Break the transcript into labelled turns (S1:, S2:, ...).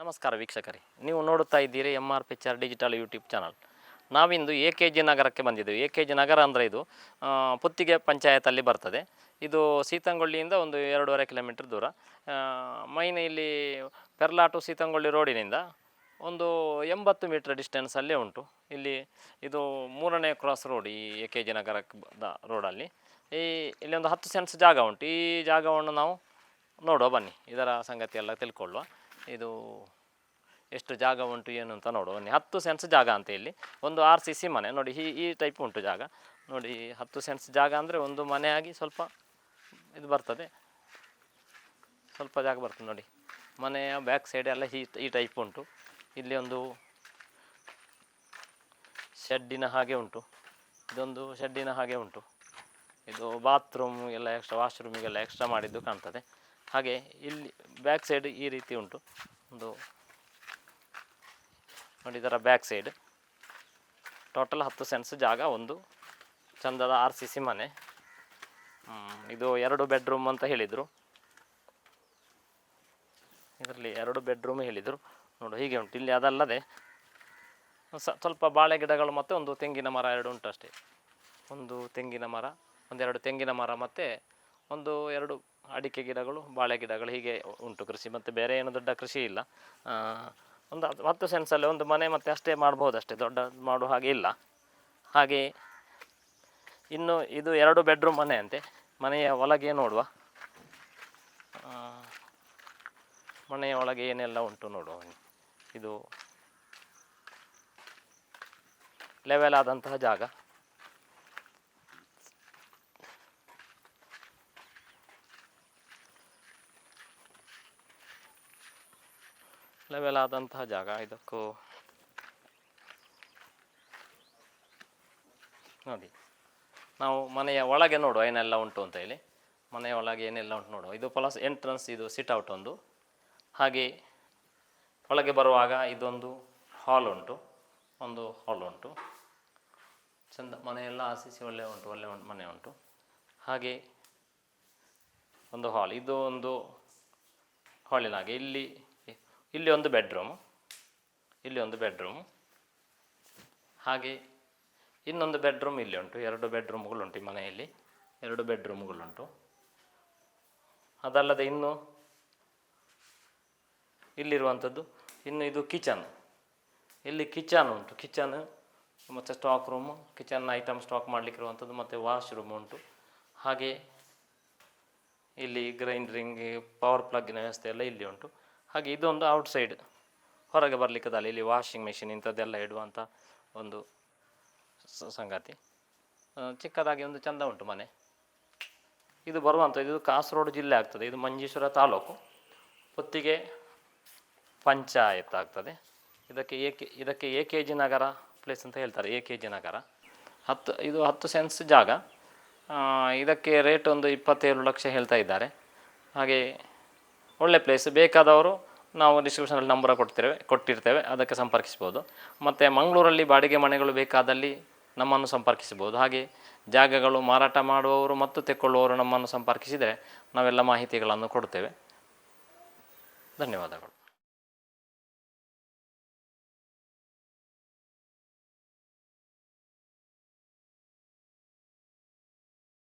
S1: ನಮಸ್ಕಾರ ವೀಕ್ಷಕರೇ. ನೀವು ನೋಡುತ್ತಾ ಇದ್ದೀರಿ M R picture digital YouTube channel ನಾವಿಂದು ಎ ಕೆ ಜಿ ನಗರಕ್ಕೆ ಬಂದಿದ್ದೇವೆ. ಎ ಕೆ ಜಿ ನಗರ ಅಂದರೆ ಇದು ಪುತ್ತಿಗೆ ಪಂಚಾಯತಲ್ಲಿ ಬರ್ತದೆ. ಇದು ಸೀತಂಗೊಳ್ಳಿಯಿಂದ ಒಂದು ಎರಡೂವರೆ ಕಿಲೋಮೀಟ್ರ್ ದೂರ. ಮೈನ್ ಇಲ್ಲಿ ಪೆರ್ಲಾಟು ಸೀತಂಗೊಳ್ಳಿ ರೋಡಿನಿಂದ ಒಂದು ಎಂಬತ್ತು ಮೀಟ್ರ್ ಡಿಸ್ಟೆನ್ಸಲ್ಲೇ ಉಂಟು. ಇಲ್ಲಿ ಇದು ಮೂರನೇ ಕ್ರಾಸ್ ರೋಡ್ ಈ ಎ ಕೆ ಜಿ ನಗರಕ್ಕೆ ಬ- ರೋಡಲ್ಲಿ ಈ, ಇಲ್ಲಿ ಒಂದು ಹತ್ತು ಸೆನ್ಸ್ ಜಾಗ ಉಂಟು. ಈ ಜಾಗವನ್ನು ನಾವು ನೋಡುವ ಬನ್ನಿ. ಇದರ ಸಂಗತಿ ಎಲ್ಲ ತಿಳ್ಕೊಳ್ಳುವ. ಇದು ಎಷ್ಟು ಜಾಗ ಉಂಟು ಏನು ಅಂತ ನೋಡುವ ಹತ್ತು ಸೆನ್ಸ್ ಜಾಗ ಅಂತ ಇಲ್ಲಿ. ಒಂದು ಆರ್ ಸಿ ಸಿ ಮನೆ. ನೋಡಿ, ಈ ಈ ಟೈಪ್ ಉಂಟು ಜಾಗ. ನೋಡಿ, ಹತ್ತು ಸೆನ್ಸ್ ಜಾಗ ಅಂದರೆ ಒಂದು ಮನೆ ಆಗಿ ಸ್ವಲ್ಪ ಇದು ಬರ್ತದೆ. ಸ್ವಲ್ಪ ಜಾಗ ಬರ್ತದೆ, ನೋಡಿ. ಮನೆಯ ಬ್ಯಾಕ್ ಸೈಡ್ ಎಲ್ಲ ಈ ಈ ಟೈಪ್ ಉಂಟು. ಇಲ್ಲಿ ಒಂದು ಶೆಡ್ಡಿನ ಹಾಗೆ ಉಂಟು. ಇದೊಂದು ಶೆಡ್ಡಿನ ಹಾಗೆ ಉಂಟು. ಇದು ಬಾತ್ರೂಮ್ ಎಲ್ಲ ಎಕ್ಸ್ಟ್ರಾ ವಾಶ್ರೂಮಿಗೆಲ್ಲ ಎಕ್ಸ್ಟ್ರಾ ಮಾಡಿದ್ದು ಕಾಣ್ತದೆ. ಹಾಗೆ ಇಲ್ಲಿ ಬ್ಯಾಕ್ ಸೈಡ್ ಈ ರೀತಿ ಉಂಟು. ಒಂದು ನೋಡಿ ಇದರ ಬ್ಯಾಕ್ ಸೈಡ್ ಟೋಟಲ್ ಹತ್ತು ಸೆನ್ಸ್ ಜಾಗ ಒಂದು ಚಂದದ ಆರ್ ಸಿ ಸಿ ಮನೆ. ಇದು ಎರಡು ಬೆಡ್ರೂಮ್ ಅಂತ ಹೇಳಿದರು. ಇದರಲ್ಲಿ ಎರಡು ಬೆಡ್ರೂಮ್ ಹೇಳಿದರು. ನೋಡು ಹೀಗೆ ಉಂಟು. ಇಲ್ಲಿ ಅದಲ್ಲದೆ ಸ್ವಲ್ಪ ಬಾಳೆ ಗಿಡಗಳು ಮತ್ತು ಒಂದು ತೆಂಗಿನ ಮರ ಎರಡು ಉಂಟು ಅಷ್ಟೇ. ಒಂದು ತೆಂಗಿನ ಮರ, ಒಂದೆರಡು ತೆಂಗಿನ ಮರ ಮತ್ತು ಒಂದು ಎರಡು ಅಡಿಕೆ ಗಿಡಗಳು, ಬಾಳೆ ಗಿಡಗಳು ಹೀಗೆ ಉಂಟು ಕೃಷಿ. ಮತ್ತು ಬೇರೆ ಏನು ದೊಡ್ಡ ಕೃಷಿ ಇಲ್ಲ. ಒಂದು ಹತ್ತು- ಸೆನ್ಸ್ ಸೆನ್ಸಲ್ಲಿ ಒಂದು ಮನೆ ಮತ್ತೆ ಅಷ್ಟೇ ಮಾಡ್ಬೋದು ಅಷ್ಟೇ ದೊಡ್ಡ ಮಾಡುವ ಹಾಗೆ ಇಲ್ಲ. ಹಾಗೆ ಇನ್ನು ಇದು ಎರಡು ಬೆಡ್ರೂಮ್ ಮನೆ ಅಂತೆ. ಮನೆಯ ಒಳಗೆ ನೋಡುವ. ಮನೆಯ ಒಳಗೆ ಏನೆಲ್ಲ ಉಂಟು ನೋಡುವ ಇದು ಲೆವೆಲ್ ಆದಂತಹ ಜಾಗ. ಲೆವೆಲ್ ಆದಂತಹ ಜಾಗ ಇದಕ್ಕೂ ನೋಡಿ. ನಾವು ಮನೆಯ ಒಳಗೆ ನೋಡುವ ಏನೆಲ್ಲ ಉಂಟು ಅಂತ ಹೇಳಿ. ಮನೆಯ ಒಳಗೆ ಏನೆಲ್ಲ ಉಂಟು ನೋಡುವ. ಇದು ಪ್ಲಸ್ ಎಂಟ್ರನ್ಸ್, ಇದು ಸಿಟ್ ಔಟ್ ಒಂದು. ಹಾಗೆ ಒಳಗೆ ಬರುವಾಗ ಇದೊಂದು ಹಾಲ್ ಉಂಟು. ಒಂದು ಹಾಲ್ ಉಂಟು. ಚಂದ ಮನೆಯೆಲ್ಲ ಆಸಿಸಿ ಒಳ್ಳೆ ಉಂಟು ಒಳ್ಳೆ ಉಂಟು, ಮನೆ ಉಂಟು. ಹಾಗೆ ಒಂದು ಹಾಲ್. ಇದು ಒಂದು ಹಾಲಿನ ಹಾಗೆ. ಇಲ್ಲಿ ಇಲ್ಲಿ ಒಂದು ಬೆಡ್ರೂಮ್, ಇಲ್ಲಿ ಒಂದು ಬೆಡ್ರೂಮ್. ಹಾಗೆ ಇನ್ನೊಂದು ಬೆಡ್ರೂಮ್ ಇಲ್ಲಿ ಉಂಟು. ಎರಡು ಬೆಡ್ರೂಮ್ಗಳುಂಟು ಈ ಮನೆಯಲ್ಲಿ. ಎರಡು ಬೆಡ್ರೂಮ್ಗಳುಂಟು. ಅದಲ್ಲದೆ ಇನ್ನು ಇಲ್ಲಿರುವಂಥದ್ದು, ಇನ್ನು ಇದು ಕಿಚನ್. ಇಲ್ಲಿ ಕಿಚನ್ ಉಂಟು. ಕಿಚನ್, ಮತ್ತು stock room, kitchen item stock ಮಾಡಲಿಕ್ಕಿರುವಂಥದ್ದು, ಮತ್ತು ವಾಶ್ರೂಮ್ ಉಂಟು. ಹಾಗೆ ಇಲ್ಲಿ ಗ್ರೈಂಡ್ರಿಂಗ್, ಪವರ್ ಪ್ಲಗ್ಗಿನ ವ್ಯವಸ್ಥೆ ಎಲ್ಲ ಇಲ್ಲಿ ಉಂಟು. ಹಾಗೆ ಇದೊಂದು ಔಟ್ಸೈಡ್ ಹೊರಗೆ ಬರಲಿಕ್ಕದಲ್ಲ ಇಲ್ಲಿ ವಾಷಿಂಗ್ ಮೆಷಿನ್ ಇಂಥದ್ದೆಲ್ಲ ಇಡುವಂಥ ಒಂದು ಸಂಗತಿ. ಚಿಕ್ಕದಾಗಿ ಒಂದು ಚಂದ ಉಂಟು ಮನೆ. ಇದು ಬರುವಂಥದ್ದು ಇದು ಕಾಸರಗೋಡು ಜಿಲ್ಲೆ ಆಗ್ತದೆ. ಇದು ಮಂಜೇಶ್ವರ ತಾಲೂಕು. ಹೊತ್ತಿಗೆ ಪಂಚಾಯತ್ ಆಗ್ತದೆ. ಇದಕ್ಕೆ ಎ ಕೆ ಇದಕ್ಕೆ A K G Nagar place ಅಂತ ಹೇಳ್ತಾರೆ ಎ ಕೆ ಜಿ ನಗರ. ಹತ್ತು, ಇದು ಹತ್ತು ಸೆನ್ಸ್ ಜಾಗ. ಇದಕ್ಕೆ ರೇಟ್ ಒಂದು ಇಪ್ಪತ್ತೇಳು ಲಕ್ಷ ಹೇಳ್ತಾ ಇದ್ದಾರೆ. ಹಾಗೆ ಒಳ್ಳೆ ಪ್ಲೇಸ್ ಬೇಕಾದವರು ನಾವು ಡಿಸ್ಕ್ರಿಪ್ಷನಲ್ಲಿ ನಂಬರ್ ಕೊಡ್ತೇವೆ, ಕೊಟ್ಟಿರ್ತೇವೆ, ಅದಕ್ಕೆ ಸಂಪರ್ಕಿಸ್ಬೋದು. ಮತ್ತು ಮಂಗಳೂರಲ್ಲಿ ಬಾಡಿಗೆ ಮನೆಗಳು ಬೇಕಾದಲ್ಲಿ ನಮ್ಮನ್ನು ಸಂಪರ್ಕಿಸ್ಬೋದು. ಹಾಗೆ ಜಾಗಗಳು ಮಾರಾಟ ಮಾಡುವವರು ಮತ್ತು ತೆಕ್ಕೊಳ್ಳುವವರು ನಮ್ಮನ್ನು ಸಂಪರ್ಕಿಸಿದರೆ ನಾವೆಲ್ಲ ಮಾಹಿತಿಗಳನ್ನು ಕೊಡ್ತೇವೆ. ಧನ್ಯವಾದಗಳು.